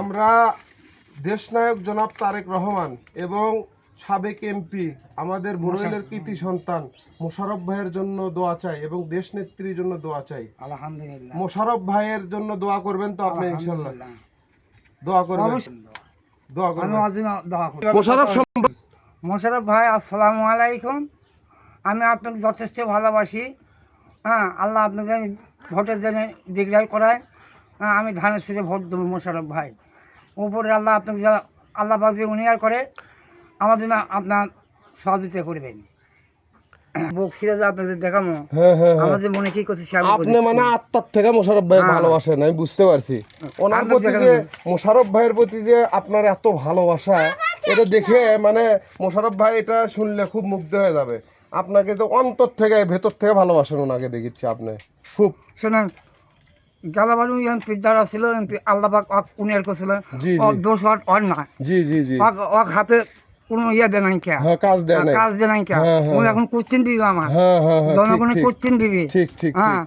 আমরা দেশনায়ক জনাব তারেক রহমান এবং সাবেক এমপি আমাদের বড়ইলের কৃতি সন্তান মোশারফ ভাইয়ের জন্য দোয়া চাই এবং দেশ নেত্রীর জন্য দোয়া চাই। আলহামদুলিল্লাহ। মোশারফ ভাইয়ের জন্য দোয়া করবেন তো আপনি ইনশাল্লাহ দোয়া করবেন। দোয়া আমি করবেন মোশারফ সম্পর্কে মোশারফ ভাই আসসালামু আলাইকুম। আমি আপনাকে যথেষ্ট ভালোবাসি। হ্যাঁ আল্লাহ আপনাকে ভোটের জন্য ডিক্লেয়ার করায়। আমি ধানের সিটে ভোট দেবো মোশারফ ভাই। উপরে আল্লাহ আপনাকে যা আল্লাহ পাক যে উনিয়ার করে আমাদের না আপনার সহযোগিতা করবেন। বক্সিরা যে আপনাদের দেখামো হ্যাঁ হ্যাঁ হ্যাঁ। আমাদের মনে কি করছে সে আপনি মানে আত্মার থেকে মোশারফ ভাই হ্যাঁ। ভালোবাসেন আমি বুঝতে পারছি। ওনার আপনি প্রতি যে মোশারফ ভাইয়ের প্রতি যে আপনার এত ভালোবাসা এটা দেখে মানে মোশারফ ভাই এটা শুনলে খুব মুগ্ধ হয়ে যাবে। আপনাকে তো অন্তর থেকে ভেতর থেকে ভালোবাসেন ওনাকে দেখিচ্ছে আপনি। খুব। শোনেন গালাবাড়ি এমপি যারা ছিল এমপি আল্লাহ অক উনিয়ার জি। দোষ অর না জি জি জি। অক অক হাতে কোনো ইয়ে দেয় নাই কে? হ্যাঁ কাজ দেয় নাই। কাজ দেয় নাই কে? হ্যাঁ, হ্যাঁ, এখন কোশ্চেন দিবি আমার হ্যাঁ হ্যাঁ হ্যাঁ জনগণের কোশ্চেন দিবি। ঠিক ঠিক হ্যাঁ।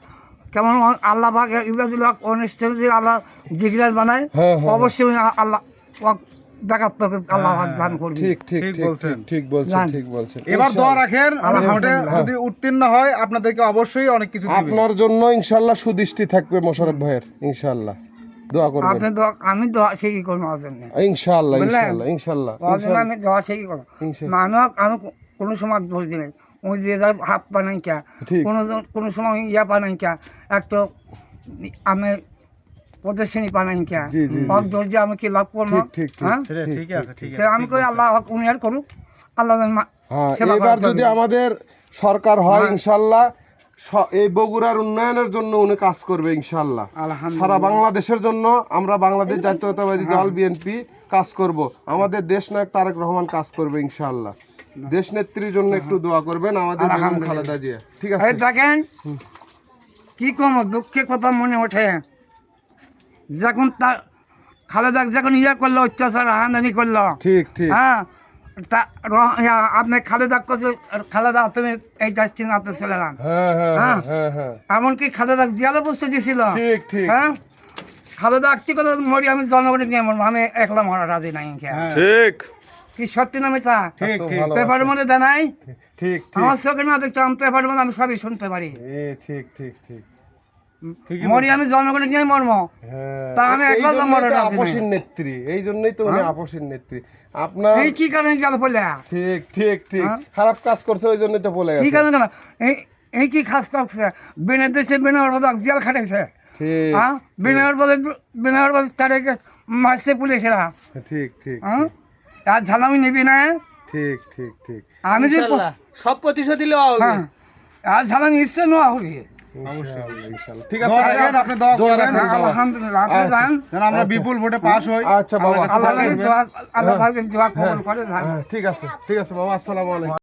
কেমন আল্লাহবাক ইবাদুল হক অনিষ্ঠ যদি আল্লাহ জিগরার বানায় হ্যাঁ, হ্যাঁ, অবশ্যই আল্লাহ ওক তোকে আল্লাহ দান করবে। ঠিক ঠিক ঠিক ঠিক বলছেন। ঠিক ঠিক বলছেন ঠিক বলছেন। এবার দোয়া রাখেন উনি যদি উত্তীর্ণ হয় আপনাদেরকে অবশ্যই অনেক কিছু দিবেন। আপনার জন্য ইনশাল্লাহ সুদৃষ্টি থাকবে মোশারফ ভাইয়ের ইনশাল্লাহ দোয়া করবেন। আপনি দোয়া আমি দোয়া সেই করব ইনশাআল্লাহ? ইনশাআল্লাহ ইনশাআল্লাহ আমি দোয়া সেই করব। ইনশাআল্লাহ। আমি কোনো সময় দোষ দিই ওই যে হাত পানাই কে ঠিক। কোনো সময় ইয়া পানাই কে একটা আমি প্রদর্শনী পানাই কে জি, জি, জি। ওর দোষ দিয়ে আমি কি লাভ করব? ঠিক ঠিক ঠিক। হ্যাঁ? ঠিক আছে ঠিক তো আছে আমি কই আল্লাহ উনি আর করুক। আল্লাহ হ্যাঁ এবার যদি আমাদের সরকার হয় হ্যাঁ। ইনশাল্লাহ এই বগুড়ার উন্নয়নের জন্য উনি কাজ করবে ইনশাল্লাহ। সারা বাংলাদেশের জন্য আমরা বাংলাদেশ জাতীয়তাবাদী হ্যাঁ। দল বিএনপি কাজ করব। আমাদের দেশ নায়ক তারেক রহমান কাজ করবে ইনশাল্লাহ। দেশ নেত্রীর জন্য একটু দোয়া করবেন আমাদের খালেদা জিয়া। ঠিক এই আছে দেখেন কি কম দুঃখের কথা মনে ওঠে। যখন তার খালেদা যখন ইয়া করল অত্যাচার হানানি করল ঠিক ঠিক। হ্যাঁ তা আপনি খালেদা করছে খালেদা তুমি এই যাচ্ছি না আপনি চলে যান। হ্যাঁ হ্যাঁ হ্যাঁ। এমনকি খালেদা জিয়ালে বুঝতে দিয়েছিল ঠিক ঠিক। হ্যাঁ? খালেদা একটি কথা মরি আমি জনগণের নিয়ে মরবো আমি একলা মরা রাজি নাই ঠিক। কি সত্যি না মিথ্যা? ঠিক ঠিক পেপারের মধ্যে দেনাই ঠিক ঠিক আমার চোখে না দেখতে আমি পেপারের মধ্যে আমি সবই শুনতে পারি। ঠিক ঠিক ঠিক। মরি আমি জনগণের নিয়ে মরবো। হ্যাঁ তা আমি নাই। আপসীর নেত্রী এই জন্যই তো উনি আপসীর নেত্রী। আপনার এই কি কারণে গেল বলে? ঠিক ঠিক ঠিক। হ্যাঁ? খারাপ কাজ করছে ওই জন্যই তো বলে কি কারণে গেল? এই এই কি খাস করছে বেনের দেশে বাদ জেল খাটাইছে? ঠিক হ্যাঁ? বেনার বাদ বেনার বাদ তারে মারছে পুলিশেরা। ঠিক ঠিক হ্যাঁ? আর ঝালামি নিবি না ঠিক ঠিক ঠিক। আমি যে সব প্রতিশোধ দিলে হ্যাঁ। আর ঝালামি ইচ্ছে নেওয়া হবে। ঠিক আছে আপনি। আলহামদুলিল্লাহ আপনি যান আমরা বিপুল ভোটে পাস হই। আচ্ছা বাবা আল্লাহ আল্লাহ কবুল করে হ্যাঁ, ঠিক আছে ঠিক আছে বাবা আসসালামু আলাইকুম।